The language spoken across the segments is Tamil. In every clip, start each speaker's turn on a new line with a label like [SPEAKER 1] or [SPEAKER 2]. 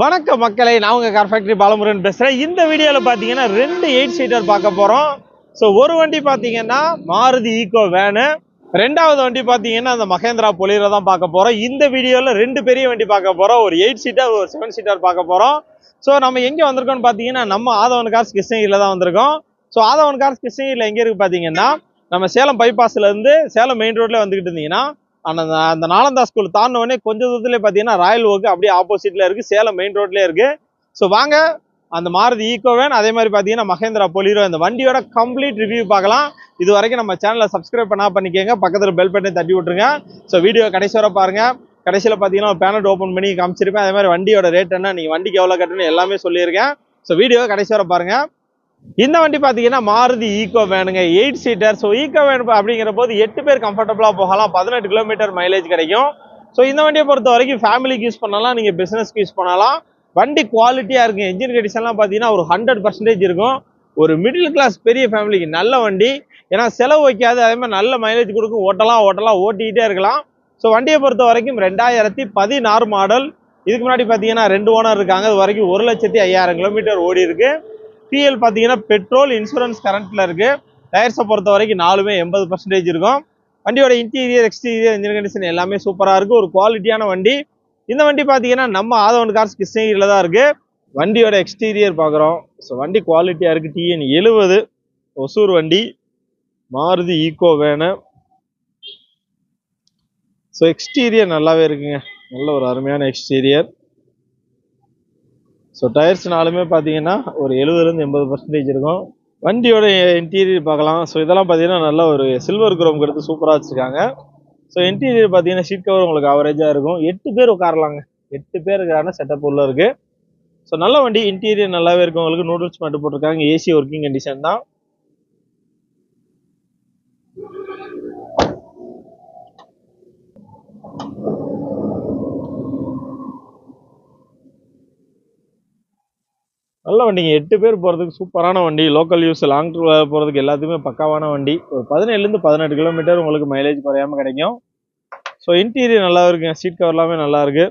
[SPEAKER 1] வணக்க மக்களை நான் உங்கள் கார் ஃபேக்ட்ரி பாலமுருகன் பேசுகிறேன் இந்த வீடியோவில் பார்த்தீங்கன்னா ரெண்டு எயிட் சீட்டர் பார்க்க போகிறோம் ஸோ ஒரு வண்டி பார்த்தீங்கன்னா மாருதி ஈகோ வேனு ரெண்டாவது வண்டி பார்த்தீங்கன்னா அந்த மகேந்திரா பொலியரை தான் பார்க்க போகிறோம் இந்த வீடியோவில் ரெண்டு பெரிய வண்டி பார்க்க போகிறோம் ஒரு எயிட் சீட்டர் ஒரு செவன் சீட்டர் பார்க்க போகிறோம் ஸோ நம்ம எங்கே வந்திருக்கோம்னு பார்த்தீங்கன்னா நம்ம ஆதவன் கார்ஸ் கிருஷ்ணகிரியில் தான் வந்திருக்கோம். ஸோ ஆதவன் கார்ஸ் கிருஷ்ணகிரியில் எங்கே இருக்குது பார்த்தீங்கன்னா நம்ம சேலம் பைபாஸ்லேருந்து சேலம் மெயின் ரோட்டில் வந்துக்கிட்டு இருந்தீங்கன்னா அந்த அந்த நாலந்தா ஸ்கூல் தாண்டின கொஞ்சம் கொஞ்ச தூரத்துல ராயல் ஓக்கு அப்படியே ஆப்போசிட்ல இருக்கு சேலம் மெயின் ரோட்லயே இருக்கு. ஸோ வாங்க அந்த மாருதி ஈக்கோவேன் அதே மாதிரி பார்த்தீங்கன்னா மகேந்திரா பொலிரோ இந்த வண்டியோட கம்ப்ளீட் ரிவ்யூ பார்க்கலாம். இது வரைக்கும் நம்ம சேனலை சப்ஸ்கிரைப் பண்ணா பண்ணிக்கோங்க பக்கத்தில் பெல் பட்டனை தட்டி விட்டுருங்க. ஸோ வீடியோ கடைசி வர பாருங்க. கடைசியில் பார்த்தீங்கன்னா ஒரு பேனட் ஓப்பன் பண்ணி காமிச்சிருப்பேன். அதே மாதிரி வண்டியோட ரேட் என்ன நீங்கள் வண்டிக்கு எவ்வளோ கட்டணும் எல்லாமே சொல்லியிருக்கேன். ஸோ வீடியோ கடைசி வர பாருங்க. இந்த வண்டி பார்த்தீங்கன்னா Maruti Eeco வேனுங்க. Eight seater so Eeco van அப்படிங்கிற போது எட்டு பேர் கம்ஃபர்டபுளாக போகலாம். பதினெட்டு கிலோமீட்டர் மைலேஜ் கிடைக்கும். ஸோ இந்த வண்டியை பொறுத்த வரைக்கும் ஃபேமிலிக்கு யூஸ் பண்ணலாம். நீங்கள் பிஸ்னஸ்க்கு யூஸ் பண்ணலாம். வண்டி குவாலிட்டியாக இருக்கும். என்ஜின் கண்டிஷன்லாம் பார்த்தீங்கன்னா ஒரு ஹண்ட்ரட் பர்சன்டேஜ் இருக்கும். ஒரு மிடில் கிளாஸ் பெரிய ஃபேமிலிக்கு நல்ல வண்டி. ஏன்னா செலவு வைக்காது. அதே மாதிரி நல்ல மைலேஜ் கொடுக்கும். ஓட்டலாம் ஓட்டலாம் ஓட்டிக்கிட்டே இருக்கலாம். ஸோ வண்டியை பொறுத்த வரைக்கும் ரெண்டாயிரத்தி பதினாறு மாடல் இதுக்கு முன்னாடி பார்த்தீங்கன்னா ரெண்டு ஓனர் இருக்காங்க. அது வரைக்கும் ஒரு லட்சத்தி ஐயாயிரம் கிலோமீட்டர் ஓடி இருக்குது பிஎல் பார்த்தீங்கன்னா பெட்ரோல் இன்சூரன்ஸ் கரண்ட்டில் இருக்குது டயர்ஸை பொறுத்த வரைக்கும் நாலுமே எண்பது பர்சன்டேஜ் இருக்கும். வண்டியோட இன்டீரியர் எக்ஸ்டீரியர் இன்ஜின் கண்டிஷன் எல்லாமே சூப்பராக இருக்குது ஒரு குவாலிட்டியான வண்டி. இந்த வண்டி பார்த்தீங்கன்னா நம்ம ஆதவன் கார்ஸ் கிருஷ்ணகிரியில் தான் இருக்குது வண்டியோட எக்ஸ்டீரியர் பார்க்குறோம் ஸோ வண்டி குவாலிட்டியாக இருக்குது டிஎன் எழுபது. ஒசூர் வண்டி. Maruti Eeco van so exterior நல்லாவே இருக்குங்க. நல்ல ஒரு அருமையான எக்ஸ்டீரியர் ஸோ டயர்ஸ்னாலுமே பார்த்தீங்கன்னா ஒரு எழுபதுலேருந்து எண்பது பர்சன்டேஜ் இருக்கும். வண்டியோட இன்டீரியர் பார்க்கலாம். ஸோ இதெல்லாம் பார்த்தீங்கன்னா நல்ல ஒரு சில்வர் குரோம் எடுத்து சூப்பராக வச்சுருக்காங்க. ஸோ இன்டீரியர் பார்த்தீங்கன்னா ஷீட் கவர் உங்களுக்கு அவரேஜாக இருக்கும். எட்டு பேர் உட்காரலாங்க. எட்டு பேருக்கான செட்டப் உள்ள இருக்குது ஸோ நல்ல வண்டி இன்டீரியர் நல்லாவே இருக்கும் உங்களுக்கு நூடுல்ஸ் மட்டும் போட்டிருக்காங்க. ஏசி ஒர்க்கிங் கண்டிஷன் தான். நல்ல வண்டிங்க எட்டு பேர் போகிறதுக்கு சூப்பரான வண்டி. லோக்கல் யூஸ் லாங் டூர் போகிறதுக்கு எல்லாத்துக்குமே பக்காவான வண்டி. ஒரு பதினேழுலேருந்து பதினெட்டு கிலோமீட்டர் உங்களுக்கு மைலேஜ் குறையாம கிடைக்கும். ஸோ இன்டீரியர் நல்லா இருக்குங்க சீட் கவர் எல்லாமே நல்லா இருக்கு.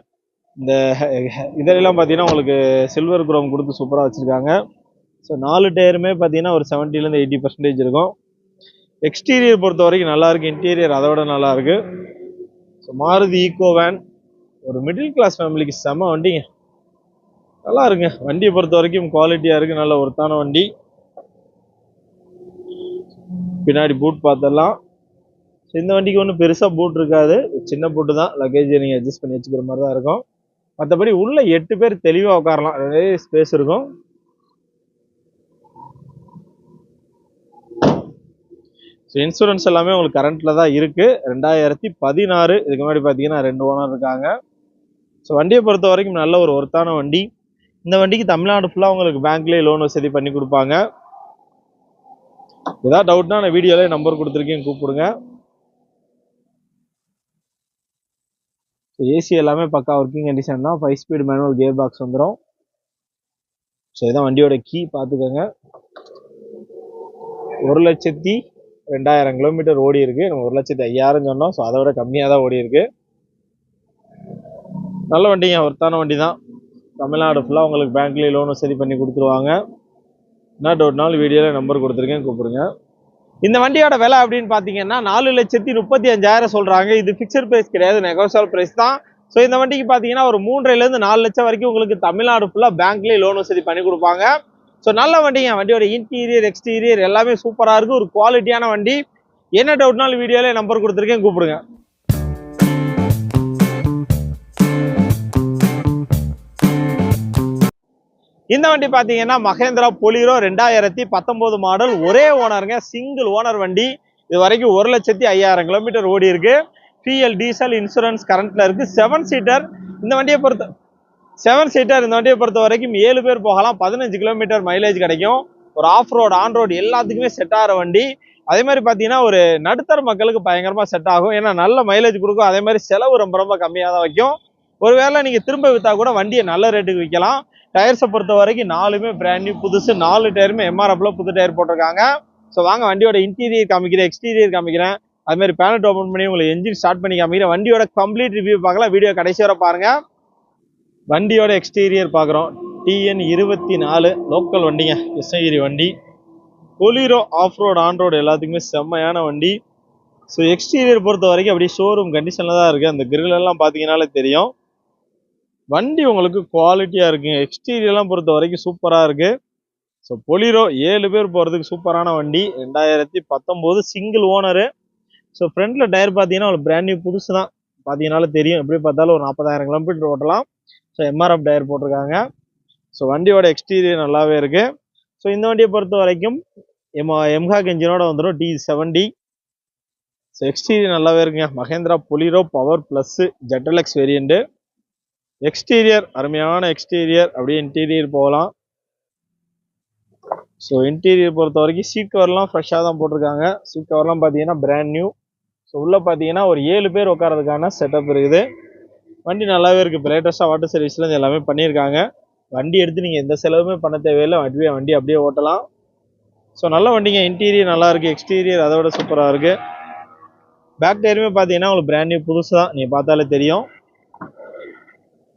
[SPEAKER 1] இந்த இதெல்லாம் பார்த்தீங்கன்னா உங்களுக்கு சில்வர் குரோம் கொடுத்து சூப்பராக வச்சுருக்காங்க. ஸோ நாலு டயருமே பார்த்தீங்கன்னா ஒரு செவன்ட்டிலேருந்து எயிட்டி பர்சன்டேஜ் இருக்கும். எக்ஸ்டீரியர் பொறுத்த வரைக்கும் நல்லாயிருக்கு இன்டீரியர் அதை விட நல்லாயிருக்கு ஸோ மாருதி ஈகோ வேன் ஒரு மிடில் கிளாஸ் ஃபேமிலிக்கு செம வண்டிங்க. நல்லா இருக்குங்க. வண்டியை பொறுத்த வரைக்கும் குவாலிட்டியாக இருக்குது நல்ல ஒருத்தான வண்டி. பின்னாடி பூட் பார்த்துடலாம். ஸோ இந்த வண்டிக்கு ஒன்றும் பெருசாக பூட் இருக்காது. சின்ன பூட்டு தான். லக்கேஜை நீங்கள் அட்ஜஸ்ட் பண்ணி வச்சுக்கிற மாதிரி தான் இருக்கும். மற்றபடி உள்ளே எட்டு பேர் தெளிவாக உட்காரலாம். நிறைய ஸ்பேஸ் இருக்கும். ஸோ இன்சூரன்ஸ் எல்லாமே உங்களுக்கு கரண்ட்டில் தான் இருக்குது ரெண்டாயிரத்தி பதினாறு. இதுக்கு முன்னாடி பார்த்தீங்கன்னா ரெண்டு ஓனர் இருக்காங்க. ஸோ வண்டியை பொறுத்த வரைக்கும் நல்ல ஒரு ஒருத்தான வண்டி. இந்த வண்டிக்கு தமிழ்நாடு ஃபுல்லாக உங்களுக்கு பேங்க்லேயே லோன் வசதி பண்ணி கொடுப்பாங்க. ஏதாவது டவுட்னா நான் வீடியோலேயே நம்பர் கொடுத்துருக்கேன் கூப்பிடுங்க. ஸோ ஏசி எல்லாமே பக்கா ஒர்க்கிங் கண்டிஷன் தான். Five speed manual gear box வந்துடும் ஸோ இதான் வண்டியோட கீ பார்த்துக்கோங்க. ஒரு லட்சத்தி ரெண்டாயிரம் கிலோமீட்டர் ஓடி இருக்கு. நம்ம ஒரு லட்சத்தி ஐயாயிரம் சொன்னோம். ஸோ அதை விட கம்மியாக தான் ஓடி இருக்கு. நல்ல வண்டிங்க ஒருத்தான வண்டி தான் தமிழ்நாடு ஃபுல்லாக உங்களுக்கு பேங்க்லேயே லோனும் சரி பண்ணி கொடுத்துருவாங்க. என்ன டவுட்னாலும் வீடியோவில் நம்பர் கொடுத்துருக்கேன் கூப்பிடுங்க. இந்த வண்டியோட விலை அப்படின்னு பார்த்தீங்கன்னா நாலு லட்சத்தி முப்பத்தி அஞ்சாயிரம் சொல்கிறாங்க இது ஃபிக்ஸட் ப்ரைஸ் கிடையாது நெகோசியல் ப்ரைஸ் தான். ஸோ இந்த வண்டிக்கு பார்த்தீங்கன்னா ஒரு மூன்றைலேருந்து நாலு லட்சம் வரைக்கும் உங்களுக்கு தமிழ்நாடு ஃபுல்லாக பேங்க்லேயே லோன் வசதி பண்ணி கொடுப்பாங்க. ஸோ நல்ல வண்டிங்க வண்டியோட இன்டீரியர் எக்ஸ்டீரியர் எல்லாமே சூப்பராக இருக்குது ஒரு குவாலிட்டியான வண்டி. என்ன டவுட்னாலும் வீடியோவில் நம்பர் கொடுத்துருக்கேன் கூப்பிடுங்க. இந்த வண்டி பார்த்தீங்கன்னா மகேந்திரா பொலிரோ ரெண்டாயிரத்தி பத்தொம்போது மாடல் ஒரே ஓனருங்க சிங்கிள் ஓனர் வண்டி. இது வரைக்கும் ஒரு லட்சத்தி ஐயாயிரம் கிலோமீட்டர் ஓடி இருக்கு. பிஎல் டீசல் இன்சூரன்ஸ் கரண்ட்ல இருக்கு. செவன் சீட்டர் இந்த வண்டியை பொறுத்த செவன் சீட்டர் இந்த வண்டியை பொறுத்த வரைக்கும் ஏழு பேர் போகலாம். பதினஞ்சு கிலோமீட்டர் மைலேஜ் கிடைக்கும். ஒரு ஆஃப் ரோடு ஆன் ரோடு எல்லாத்துக்குமே செட் ஆகிற வண்டி. அதே மாதிரி பார்த்தீங்கன்னா ஒரு நடுத்தர மக்களுக்கு பயங்கரமாக செட் ஆகும். ஏன்னா நல்ல மைலேஜ் கொடுக்கும். அதே மாதிரி செலவு ரொம்ப ரொம்ப கம்மியாக தான் வைக்கும். ஒருவேளை நீங்கள் திரும்ப விற்றா கூட வண்டியை நல்ல ரேட்டுக்கு விற்கலாம். டயர்ஸை பொறுத்த வரைக்கும் நாலுமே பிராண்ட் நியூ புதுசு. நாலு டயருமே எம்ஆர்எஃப்ல புது டயர் போட்டிருக்காங்க. ஸோ வாங்க வண்டியோட இன்டீரியர் காமிக்கிறேன் எக்ஸ்டீரியர் காமிக்கிறேன். அது மாதிரி பேனட் ஓப்பன் பண்ணி உங்களுக்கு என்ஜின் ஸ்டார்ட் பண்ணி காமிக்கிறேன். வண்டியோட கம்ப்ளீட் ரிவ்யூ பார்க்கலாம். வீடியோ கடைசி வர பாருங்க. வண்டியோட எக்ஸ்டீரியர் பார்க்குறோம். டிஎன் இருபத்தி நாலு லோக்கல் வண்டிங்க. கிருஷ்ணகிரி வண்டி. Bolero off road on road எல்லாத்துக்குமே செம்மையான வண்டி. ஸோ எக்ஸ்டீரியர் பொறுத்த வரைக்கும் அப்படியே ஷோரூம் கண்டிஷனில் தான் இருக்குது அந்த கிரில் எல்லாம் பார்த்தீங்கனாலே தெரியும். வண்டி உங்களுக்கு குவாலிட்டியாக இருக்குங்க எக்ஸ்டீரியர்லாம் பொறுத்த வரைக்கும் சூப்பராக இருக்குது ஸோ பொலிரோ ஏழு பேர் போகிறதுக்கு சூப்பரான வண்டி. ரெண்டாயிரத்தி பத்தொம்போது சிங்கிள் ஓனரு ஸோ ஃப்ரண்டில் டயர் பார்த்தீங்கன்னா ஒரு பிராண்ட் நியூ புதுசு தான் பார்த்தீங்கனாலும் தெரியும். எப்படி பார்த்தாலும் ஒரு நாற்பதாயிரம் கிலோமீட்டர் ஓட்டலாம். ஸோ எம்ஆர்எஃப் டயர் போட்டிருக்காங்க. ஸோ வண்டியோட எக்ஸ்டீரியர் நல்லாவே இருக்குது ஸோ இந்த வண்டியை பொறுத்த வரைக்கும் எம் எம்ஹாக் இன்ஜினோட வந்துடும் டி செவன்டி ஸோ எக்ஸ்டீரியர் நல்லாவே இருக்குங்க. Mahindra Bolero power plus ZLX variant exterior அருமையான எக்ஸ்டீரியர் அப்படியே இன்டீரியர் போகலாம். ஸோ இன்டீரியர் பொறுத்த வரைக்கும் சீட் கவர்லாம் ஃப்ரெஷ்ஷாக தான் போட்டிருக்காங்க. சீட் கவர்லாம் பார்த்தீங்கன்னா பிராண்ட் நியூ ஸோ உள்ளே பார்த்தீங்கன்னா ஒரு ஏழு பேர் உட்காரதுக்கான செட்டப் இருக்குது. வண்டி நல்லாவே இருக்குது இப்போ லேட்டஸ்ட்டாக வாட்டர் சர்வீஸ்லேருந்து எல்லாமே பண்ணியிருக்காங்க. வண்டி எடுத்து நீங்கள் எந்த செலவுமே பண்ண தேவையில்லை. அப்படியே வண்டி அப்படியே ஓட்டலாம். ஸோ நல்ல வண்டிங்க. இன்டீரியர் நல்லா இருக்குது எக்ஸ்டீரியர் அதை விட சூப்பராக இருக்குது பேக் டயருமே பார்த்தீங்கன்னா உங்களுக்கு பிராண்ட் நியூ புதுசு. தான் நீங்கள் பார்த்தாலே தெரியும்.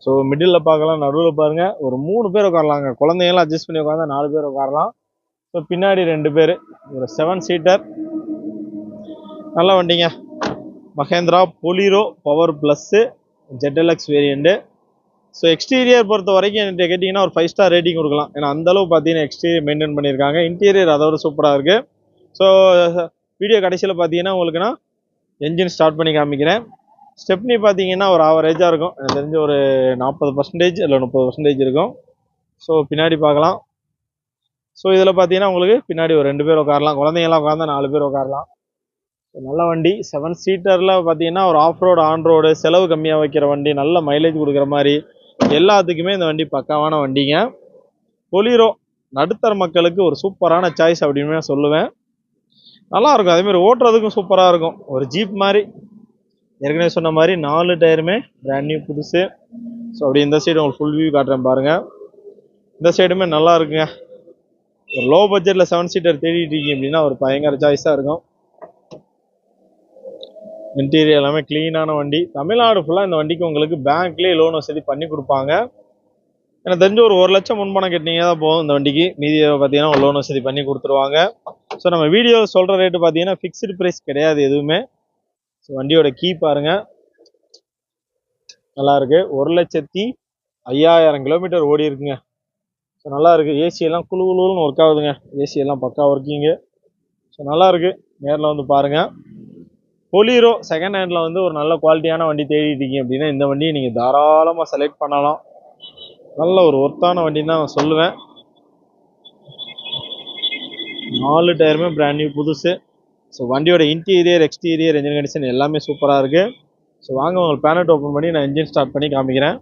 [SPEAKER 1] ஸோ மிடில் பார்க்கலாம் நடுவில் பாருங்க. ஒரு மூணு பேர் உட்காரலாங்க. குழந்தைங்களாம் அட்ஜஸ்ட் பண்ணி உட்காந்தா நாலு பேர் உட்காரலாம். ஸோ பின்னாடி ரெண்டு பேர். ஒரு செவன் சீட்டர் நல்ல வண்டிங்க. Mahindra Bolero power plus ZLX variant so exterior பொறுத்த வரைக்கும் என்கிட்ட கேட்டிங்கன்னா ஒரு ஃபைவ் ஸ்டார் ரேட்டிங் கொடுக்கலாம். ஏன்னா அந்தளவு பார்த்தீங்கன்னா எக்ஸ்டீரியர் மெயின்டைன் பண்ணியிருக்காங்க. இன்டீரியர் அதோட சூப்பராக இருக்குது ஸோ வீடியோ கடைசியில் பார்த்தீங்கன்னா உங்களுக்கு நான் என்ஜின் ஸ்டார்ட் பண்ணி காமிக்கிறேன். ஸ்டெப்னி பார்த்தீங்கன்னா ஒரு ஆவரேஜாக இருக்கும். எனக்கு தெரிஞ்ச ஒரு நாற்பது பர்சன்டேஜ் இல்லை முப்பது பர்சன்டேஜ் இருக்கும். ஸோ பின்னாடி பார்க்கலாம். ஸோ இதில் பார்த்தீங்கன்னா உங்களுக்கு பின்னாடி ஒரு ரெண்டு பேர் உட்காரலாம். குழந்தைங்கலாம் உட்காந்தா நாலு பேர் உட்காரலாம். நல்ல வண்டி. செவன் சீட்டரில் பார்த்தீங்கன்னா ஒரு ஆஃப் ரோடு ஆன் ரோடு செலவு கம்மியாக வைக்கிற வண்டி நல்ல மைலேஜ் கொடுக்குற மாதிரி எல்லாத்துக்குமே இந்த வண்டி பக்காவான வண்டிங்க. பொலிரோ நடுத்தர மக்களுக்கு ஒரு சூப்பரான சாய்ஸ் அப்படின்னு நான் சொல்லுவேன். நல்லா இருக்கும். ஓட்டுறதுக்கும் சூப்பராக இருக்கும். ஒரு ஜீப் மாதிரி ஏற்கனவே சொன்ன மாதிரி நாலு டயருமே பிராண்ட் நியூ புதுசு. ஸோ அப்படி இந்த சைடு உங்களுக்கு ஃபுல் வியூ காட்டுறேன் பாருங்கள் இந்த சைடுமே நல்லா இருக்குங்க. ஒரு லோ பட்ஜெட்டில் செவன் சீட்டர் தேடிட்டு இருக்கீங்க அப்படின்னா ஒரு பயங்கர சாய்ஸாக இருக்கும். இன்டீரியர் எல்லாமே க்ளீனான வண்டி. தமிழ்நாடு ஃபுல்லாக இந்த வண்டிக்கு உங்களுக்கு பேங்க்லேயே லோன் வசதி பண்ணி கொடுப்பாங்க. எனக்கு தெரிஞ்சு ஒரு ஒரு லட்சம் முன்பணம் கட்டினீங்க தான் போதும் இந்த வண்டிக்கு. மீதியை பார்த்தீங்கன்னா லோன் வசதி பண்ணி கொடுத்துருவாங்க. ஸோ நம்ம வீடியோ சொல்கிற ரேட்டு பார்த்தீங்கன்னா ஃபிக்ஸ்டு ப்ரைஸ் கிடையாது எதுவுமே. ஸோ வண்டியோட கீ பாருங்க. நல்லா இருக்கு ஒரு லட்சத்தி ஐயாயிரம் கிலோமீட்டர் ஓடி இருக்குங்க. ஸோ நல்லா இருக்கு ஏசி எல்லாம் குளு குளுன்னு ஒர்க் ஆகுதுங்க. ஏசி எல்லாம் பக்கா ஒர்க்கிங்கு ஸோ நல்லா இருக்கு நேரில் வந்து பாருங்க. பொலிரோ செகண்ட் ஹேண்டில் வந்து ஒரு நல்ல குவாலிட்டியான வண்டி தேடிட்டீங்க இருக்கீங்க அப்படின்னா இந்த வண்டியை நீங்கள் தாராளமாக செலக்ட் பண்ணலாம். நல்ல ஒரு ஒர்த்தான வண்டின்னு தான் நான் சொல்லுவேன். நாலு டயருமே பிராண்ட் நியூ புதுசு. ஸோ வண்டியோட இன்டீரியர் எக்ஸ்டீரியர் இன்ஜின் கண்டிஷன் எல்லாமே சூப்பராக இருக்குது ஸோ வாங்க உங்களுக்கு பேனட் ஓப்பன் பண்ணி நான் இன்ஜின் ஸ்டார்ட் பண்ணி காமிக்கிறேன்.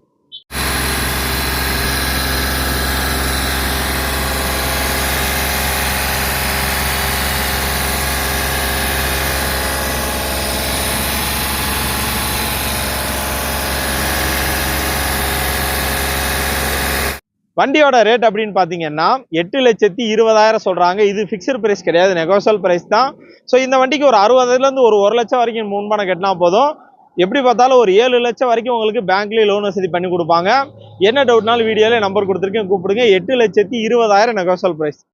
[SPEAKER 1] வண்டியோட ரேட் அப்படின்னு பார்த்தீங்கன்னா எட்டு லட்சத்தி இருபதாயிரம் சொல்கிறாங்க இது ஃபிக்ஸ்டு ப்ரைஸ் கிடையாது நெகோசியல் ப்ரைஸ் தான். ஸோ இந்த வண்டிக்கு ஒரு அறுபதுலேருந்து ஒரு ஒரு லட்சம் வரைக்கும் முன்பணம் கட்டினா போதும். எப்படி பார்த்தாலும் ஒரு ஏழு லட்சம் வரைக்கும் உங்களுக்கு பேங்க்லேயே லோன் வசதி பண்ணி கொடுப்பாங்க. என்ன டவுட்னாலும் வீடியோவில் நம்பர் கொடுத்துருக்கேன் கூப்பிடுங்க. எட்டு லட்சத்தி இருபதாயிரம் நெகோசல் ப்ரைஸ்